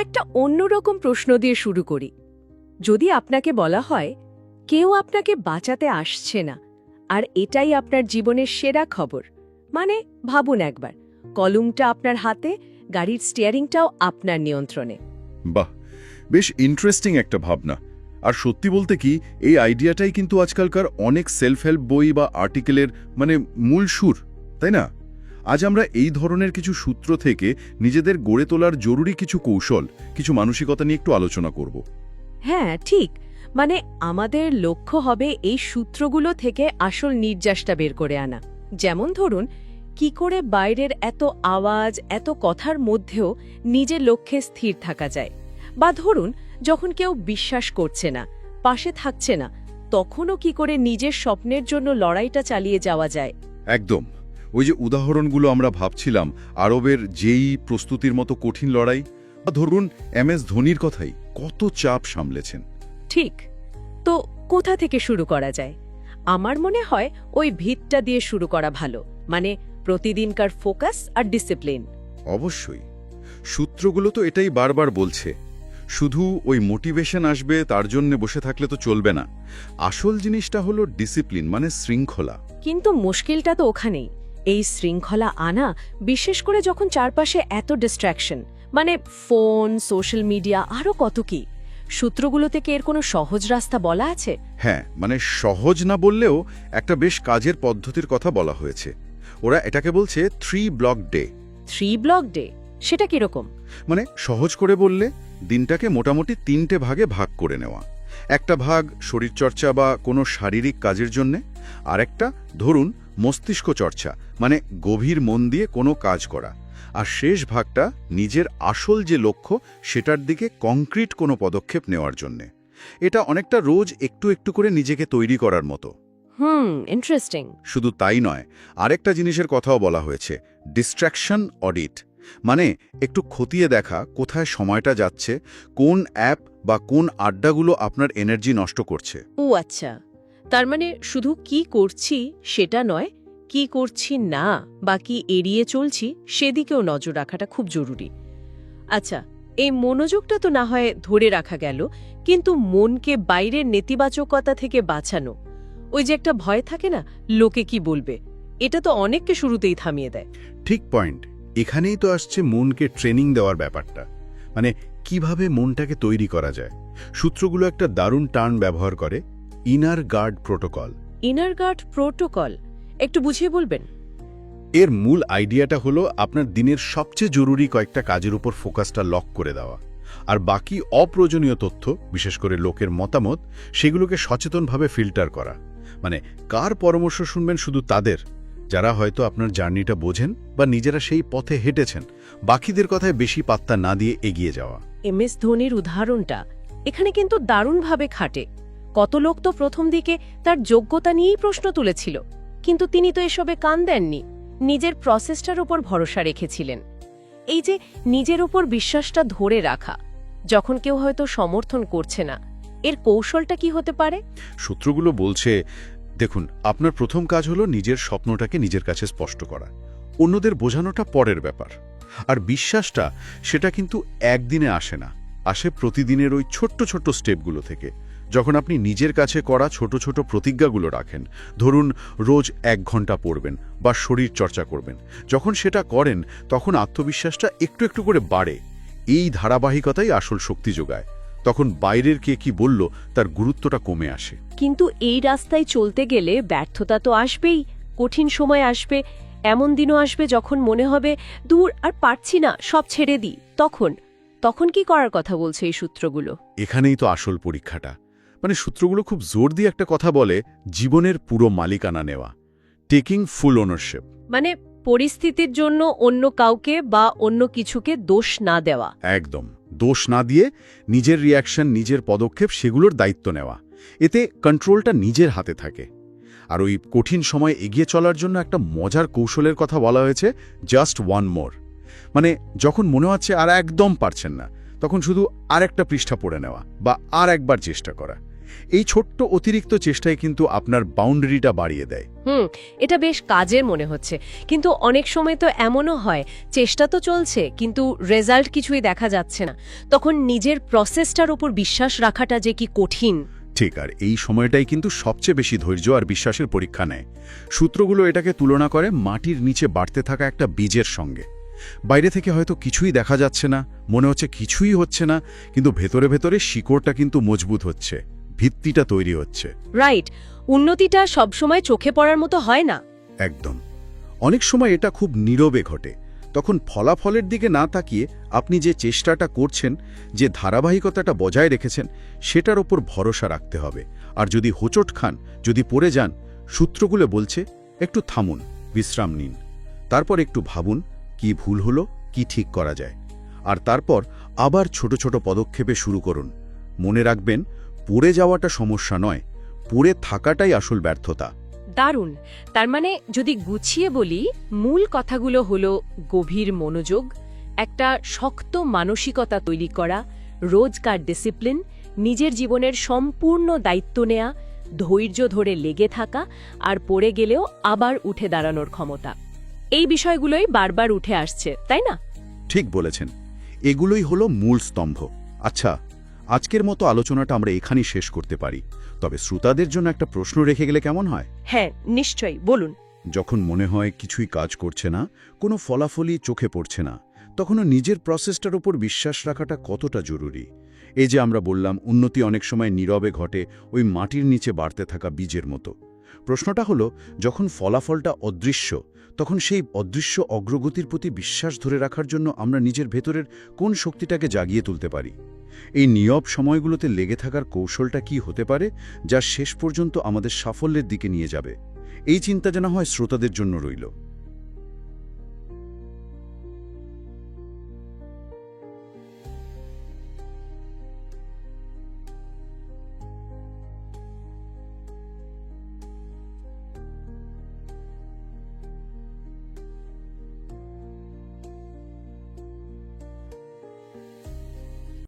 একটা অন্যরকম প্রশ্ন দিয়ে শুরু করি। যদি আপনাকে বলা হয়, কেউ আপনাকে বাঁচাতে আসছে না, আর এটাই আপনার জীবনের সেরা খবর মানে ভাবুন একবার, কলমটা আপনার হাতে, গাড়ির স্টিয়ারিংটাও আপনার নিয়ন্ত্রণে। বাহ, বেশ ইন্টারেস্টিং একটা ভাবনা। আর সত্যি বলতে কি, এই আইডিয়াটাই কিন্তু আজকালকার অনেক সেলফ হেল্প বই বা আর্টিকেলের মানে মূল সুর, তাই না? আজ আমরা এই ধরনের কিছু সূত্র থেকে নিজেদের গড়ে তোলার জরুরি কিছু কৌশল কিছু মানসিকতা নিয়ে একটু আলোচনা করব। হ্যাঁ ঠিক। মানে আমাদের লক্ষ্য হবে এই সূত্রগুলো থেকে আসল নির্যাসটা বের করে আনা। যেমন ধরুন কি করে বাইরের এত আওয়াজ এত কথার মধ্যেও নিজের লক্ষ্যে স্থির থাকা যায়? বা ধরুন যখন কেউ বিশ্বাস করছে না পাশে থাকছে না তখনও কি করে নিজের স্বপ্নের জন্য লড়াইটা চালিয়ে যাওয়া যায়? একদম। ওই যে উদাহরণগুলো আমরা ভাবছিলাম আরবের যেই প্রস্তুতির মতো কঠিন লড়াই বা ধরুন এম এস ধোনির কথাই কত চাপ সামলেছেন। ঠিক। তো কোথা থেকে শুরু করা যায়? আমার মনে হয় ওই ভিতটা দিয়ে শুরু করা ভালো মানে প্রতিদিনকার ফোকাস আর ডিসিপ্লিন। অবশ্যই। সূত্রগুলো তো এটাই বারবার বলছে। শুধু ওই মোটিভেশন আসবে তার জন্য বসে থাকলে তো চলবে না। আসল জিনিসটা হলো ডিসিপ্লিন মানে শৃঙ্খলা। কিন্তু মুশকিলটা তো ওখানেই। এই শৃঙ্খলা আনা বিশেষ করে যখন চারপাশে এত ডিস্ট্র্যাকশন মানে ফোন সোশ্যাল মিডিয়া আরও কত কি? সূত্রগুলো থেকে এর কোনো সহজ রাস্তা বলা আছে? হ্যাঁ মানে সহজ না বললেও একটা বেশ কাজের পদ্ধতির কথা বলা হয়েছে। ওরা এটাকে বলছে three block day three block day সেটা কীরকম? মানে সহজ করে বললে দিনটাকে মোটামুটি তিনটে ভাগে ভাগ করে নেওয়া। একটা ভাগ শরীরচর্চা বা কোনো শারীরিক কাজের জন্যে আর একটা ধরুন মস্তিষ্ক চর্চা মানে গভীর মন দিয়ে কোনো কাজ করা। আর শেষ ভাগটা নিজের আসল যে লক্ষ্য সেটার দিকে কংক্রিট কোনো পদক্ষেপ নেওয়ার জন্যে। এটা অনেকটা রোজ একটু একটু করে নিজেকে তৈরি করার মতো। হুম ইন্টারেস্টিং শুধু তাই নয় আরেকটা জিনিসের কথাও বলা হয়েছে ডিস্ট্র্যাকশন অডিট মানে একটু খতিয়ে দেখা কোথায় সময়টা যাচ্ছে কোন অ্যাপ বা কোন আড্ডাগুলো আপনার এনার্জি নষ্ট করছে। ও আচ্ছা। তার মানে শুধু কি করছি সেটা নয়, কি করছি না বা কি এড়িয়ে চলছি সেদিকেও নজর রাখাটা খুব জরুরি। আচ্ছা এই মনোযোগটা তো না হয় ধরে রাখা গেল, কিন্তু মনকে বাইরের নেতিবাচকতা থেকে বাঁচানো, ওই যে একটা ভয় থাকে না, লোকে কি বলবে, এটা তো অনেককে শুরুতেই থামিয়ে দেয়। ঠিক পয়েন্ট, এখানেই তো আসছে মনকে ট্রেনিং দেওয়ার ব্যাপারটা মানে কীভাবে মনটাকে তৈরি করা যায়, সূত্রগুলো একটা দারুণ টার্ন ব্যবহার করে inner guard protocol inner guard protocol একটু বুঝিয়ে বলবেন? এর মূল আইডিয়াটা হলো আপনার দিনের সবচেয়ে জরুরি কয়েকটা কাজের উপর ফোকাসটা লক করে দেওয়া। আর বাকি অপ্রয়োজনীয় তথ্য বিশেষ করে লোকের মতামত সেগুলোকে সচেতনভাবে ফিল্টার করা। মানে কার পরামর্শ শুনবেন শুধু তাদের? যারা হয়তো আপনার জার্নিটা বোঝেন বা নিজেরা সেই পথে হেঁটেছেন বাকিদের কথায় বেশি পাত্তা না দিয়ে এগিয়ে যাওয়া। এম এস ধোনির উদাহরণটা এখানে কিন্তু দারুণভাবে খাটে। কত লোক তো প্রথম দিকে তার যোগ্যতা নিয়েই প্রশ্ন তুলেছিল, কিন্তু তিনি তো এসবে কান দেননি, নিজের প্রসেসটার উপর ভরসা রেখেছিলেন। এই যে নিজের উপর বিশ্বাসটা ধরে রাখা, যখন কেউ হয়তো সমর্থন করছে না, এর কৌশলটা কি হতে পারে? সূত্রগুলো বলছে, দেখুন, আপনার প্রথম কাজ হলো নিজের স্বপ্নটাকে নিজের কাছে স্পষ্ট করা, অন্যদের বোঝানোটা পরের ব্যাপার। আর বিশ্বাসটা, সেটা কিন্তু একদিনে আসে না, আসে প্রতিদিনের ওই ছোট্ট ছোট্ট স্টেপগুলো থেকে। যখন আপনি নিজের কাছে করা ছোট ছোট প্রতিজ্ঞাগুলো রাখেন ধরুন রোজ এক ঘণ্টা পড়বেন বা শরীর চর্চা করবেন যখন সেটা করেন তখন আত্মবিশ্বাসটা একটু একটু করে বাড়ে। এই ধারাবাহিকতাই আসল শক্তি যোগায়। তখন বাইরের কে কি বলল তার গুরুত্বটা কমে আসে। কিন্তু এই রাস্তায় চলতে গেলে ব্যর্থতা তো আসবেই কঠিন সময় আসবে এমন দিনও আসবে যখন মনে হবে দূর আর পারছি না সব ছেড়ে দিই। তখন তখন কি করার কথা বলছে এই সূত্রগুলো? এখানেই তো আসল পরীক্ষাটা। মানে সূত্রগুলো খুব জোর দিয়ে একটা কথা বলে জীবনের পুরো মালিকানা নেওয়া। টেকিং ফুল ওনারশিপ মানে পরিস্থিতির জন্য অন্য কাউকে বা অন্য কিছুকে দোষ না দেওয়া। একদম। দোষ না দিয়ে নিজের রিয়াকশন নিজের পদক্ষেপ সেগুলোর দায়িত্ব নেওয়া। এতে কন্ট্রোলটা নিজের হাতে থাকে। আর ওই কঠিন সময় এগিয়ে চলার জন্য একটা মজার কৌশলের কথা বলা হয়েছে জাস্ট ওয়ান মোর মানে যখন মনে হচ্ছে আর একদম পারছেন না তখন শুধু আর একটা পৃষ্ঠা পড়ে নেওয়া বা আর একবার চেষ্টা করা। এই ছোট্ট অতিরিক্ত চেষ্টায় কিন্তু আপনার বাউন্ডারিটা বাড়িয়ে দেয়। হুম এটা বেশ কাজের মনে হচ্ছে। কিন্তু অনেক সময় তো এমনও হয় চেষ্টা তো চলছে কিন্তু রেজাল্ট কিছুই দেখা যাচ্ছে না। তখন নিজের প্রসেসটার উপর বিশ্বাস রাখাটা যে কি কঠিন। ঠিক আর এই সময়টাই কিন্তু সবচেয়ে বেশি ধৈর্য আর বিশ্বাসের পরীক্ষা নেয়। সূত্রগুলো এটাকে তুলনা করে মাটির নিচে বাড়তে থাকা একটা বীজের সঙ্গে। বাইরে থেকে হয়তো কিছুই দেখা যাচ্ছে না মনে হচ্ছে কিছুই হচ্ছে না কিন্তু ভেতরে ভেতরে শিকড়টা কিন্তু মজবুত হচ্ছে। ভিত্তিটা তৈরি হচ্ছে। রাইট উন্নতিটা সবসময় চোখে পড়ার মতো হয় না। একদম। অনেক সময় এটা খুব নীরবে ঘটে। তখন ফলাফলের দিকে না তাকিয়ে আপনি যে চেষ্টাটা করছেন যে ধারাবাহিকতাটা বজায় রেখেছেন সেটার ওপর ভরসা রাখতে হবে। আর যদি হোচট খান যদি পড়ে যান সূত্রগুলো বলছে একটু থামুন বিশ্রাম নিন। তারপর একটু ভাবুন কি ভুল হলো কি ঠিক করা যায়। আর তারপর আবার ছোট ছোট পদক্ষেপে শুরু করুন। মনে রাখবেন পড়ে যাওয়াটা সমস্যা নয় পড়ে থাকাটাই আসল ব্যর্থতা। দারুণ। তার মানে যদি গুছিয়ে বলি মূল কথাগুলো হলো গভীর মনোযোগ একটা শক্ত মানসিকতা তৈরি করা রোজকার ডিসিপ্লিন নিজের জীবনের সম্পূর্ণ দায়িত্ব নেয়া ধৈর্য ধরে লেগে থাকা আর পড়ে গেলেও আবার উঠে দাঁড়ানোর ক্ষমতা। এই বিষয়গুলোই বারবার উঠে আসছে তাই না? ঠিক বলেছেন। এগুলোই হলো মূল স্তম্ভ। আচ্ছা আজকের মতো আলোচনাটা আমরা এখানেই শেষ করতে পারি। তবে শ্রোতাদের জন্য একটা প্রশ্ন রেখে গেলে কেমন হয়? হ্যাঁ নিশ্চয়ই বলুন। যখন মনে হয় কিছুই কাজ করছে না কোনো ফলাফলই চোখে পড়ছে না তখনও নিজের প্রসেসটার উপর বিশ্বাস রাখাটা কতটা জরুরি? এই যে আমরা বললাম উন্নতি অনেক সময় নীরবে ঘটে ওই মাটির নিচে বাড়তে থাকা বীজের মতো। প্রশ্নটা হলো যখন ফলাফলটা অদৃশ্য তখন সেই অদৃশ্য অগ্রগতির প্রতি বিশ্বাস ধরে রাখার জন্য আমরা নিজের ভেতরের কোন শক্তিটাকে জাগিয়ে তুলতে পারি? এই নিয়ব সময়গুলোতে লেগে থাকার কৌশলটা কি হতে পারে, যা শেষ পর্যন্ত আমাদের সাফল্যের দিকে নিয়ে যাবে? এই চিন্তা যেন হয় শ্রোতাদের জন্য রইল।